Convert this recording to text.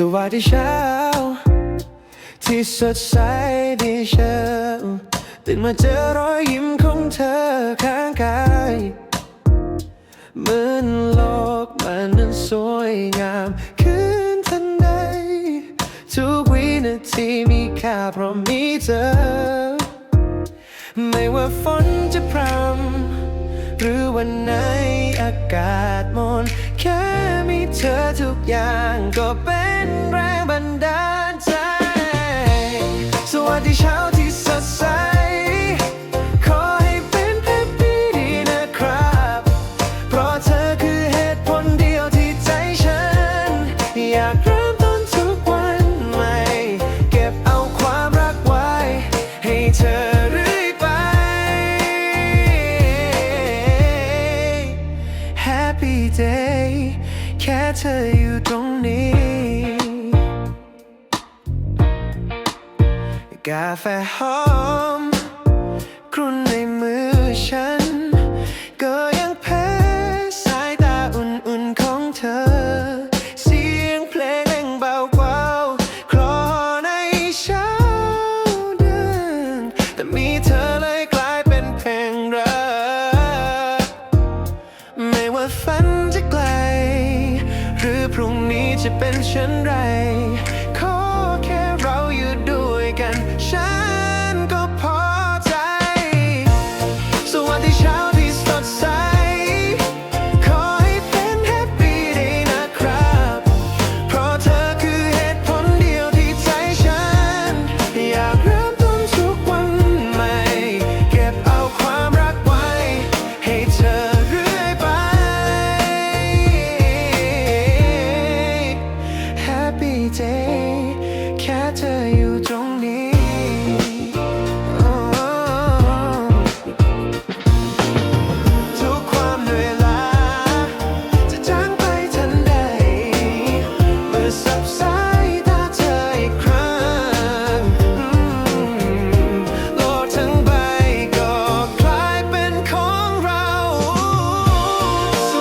สวัสดีเช้า ที่สดใสดีเช้าตื่นมาเจอรอยยิ้มของเธอข้างกายเหมือนโลกมันนั้นสวยงามขึ้นทันใด ทุกวินาทีมีค่าเพราะมีเธอ ไม่ว่าฝนจะพรำหรือวันไหนอากาศมน ค่มีเธอทุกอย่างก็เป็นแรงบันดาลใจ สวัสดีเช้า เธออยู่ตรงนี้ กาแฟหอมครุ่น จะเป็นเช่นไร ขอแค่เราอยู่ด้วยกันฉัน